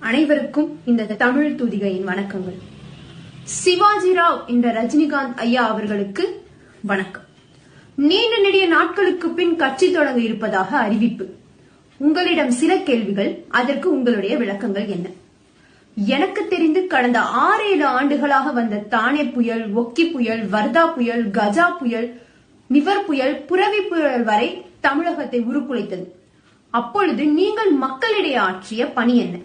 அனைவருக்கும் இந்த தமிழ் தூதிகையின் வணக்கங்கள். சிவாஜி ராவ் என்ற ரஜினிகாந்த் ஐயா அவர்களுக்கு வணக்கம். நீண்ட நெடிய நாட்களுக்கு பின் கட்சி தொடங்க இருப்பதாக அறிவிப்பு. உங்களிடம் சில கேள்விகள் அதற்கு உங்களுடைய விளக்கங்கள் என்ன? எனக்கு தெரிந்து கடந்த ஆறு ஏழு ஆண்டுகளாக வந்த தானே புயல் ஒக்கி புயல் வர்தா புயல் கஜா புயல் நிவர் புயல் புரவி புயல் வரை தமிழகத்தை உருக்குலைத்தது. அப்பொழுது நீங்கள் மக்களிடையே ஆற்றிய பணி என்ன?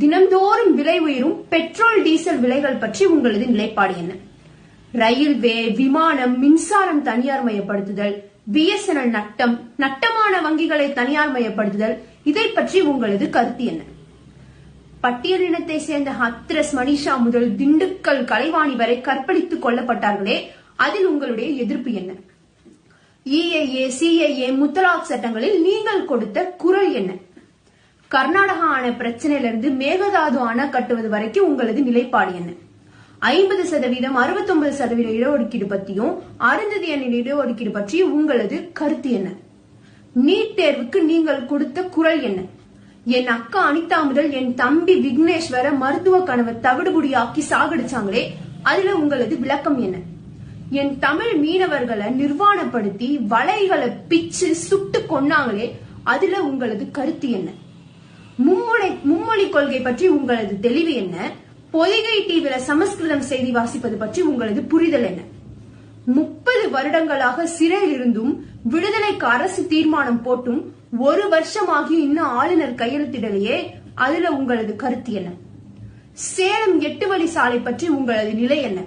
தினந்தோறும் விலை உயரும் பெட்ரோல் டீசல் விலைகள் பற்றி உங்களது நிலைப்பாடு என்ன? ரயில்வே விமானம் மின்சாரம் தனியார் மயப்படுத்துதல் பிஎஸ்என்எல் நட்டம் நட்டமான வங்கிகளை தனியார் மயப்படுத்துதல் இதை பற்றி உங்களது கருத்து என்ன? பட்டியலினத்தை சேர்ந்த ஹத்ரஸ் மணிஷா முதல் திண்டுக்கல் கலைவாணி வரை கற்பழித்துக் கொல்லப்பட்டார்களே அதில் உங்களுடைய எதிர்ப்பு என்ன? இஏஏ சிஏஏ முத்தலாக் சட்டங்களில் நீங்கள் கொடுத்த குரல் என்ன? கர்நாடகா அணை பிரச்சனையிலிருந்து மேகதாது அணை கட்டுவது வரைக்கும் உங்களது நிலைப்பாடு என்ன? ஐம்பது சதவீதம் அறுபத்தொன்பது சதவீத இடஒதுக்கீடு பற்றியும் அருந்ததி அணியின் இடஒதுக்கீடு பற்றியும் உங்களது கருத்து என்ன? நீட் தேர்வுக்கு நீங்கள் கொடுத்த குரல் என்ன? என் அக்கா அனிதா முதல் என் தம்பி விக்னேஸ்வர மருத்துவ கனவை தவிடுபுடியாக்கி சாகடிச்சாங்களே அதுல உங்களது விளக்கம் என்ன? என் தமிழ் மீனவர்களை நிர்வாணப்படுத்தி வலைகளை பிச்சு சுட்டு கொன்னாங்களே அதுல உங்களது கருத்து என்ன? மும்மொழி மும்மொழி கொள்கை பற்றி உங்களது தெளிவு என்ன? பொதிகை டிவில சமஸ்கிருதம் செய்தி வாசிப்பது பற்றி உங்களது புரிதல் என்ன? முப்பது வருடங்களாக சிறையில் இருந்தும் விடுதலைக்கு அரசு தீர்மானம் போட்டும் ஒரு வருஷமாகி இன்னும் ஆளுநர் கையெழுத்திடலையே அதுல உங்களது கருத்து என்ன? சேலம் எட்டு வழி சாலை பற்றி உங்களது நிலை என்ன?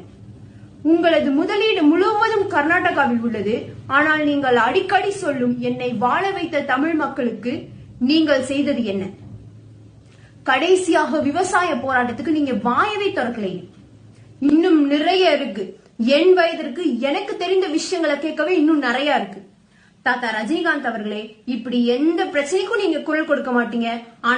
உங்களது முதலீடு முழுவதும் கர்நாடகாவில் உள்ளது. ஆனால் நீங்கள் அடிக்கடி சொல்லும் என்னை வாழ வைத்த தமிழ் மக்களுக்கு நீங்கள் செய்தது என்ன? கடைசியாக விவசாய போராட்டத்துக்கு நீங்க வாயவே திறக்கலையே. இன்னும் நிறைய இருக்கு. என் வயதிற்கு எனக்கு தெரிந்த விஷயங்களை கேட்கவே இன்னும் நிறைய இருக்கு. தாத்தா ரஜினிகாந்த் அவர்களே இப்படி எந்த பிரச்சனைக்கும் நீங்க குரல் கொடுக்க மாட்டீங்க.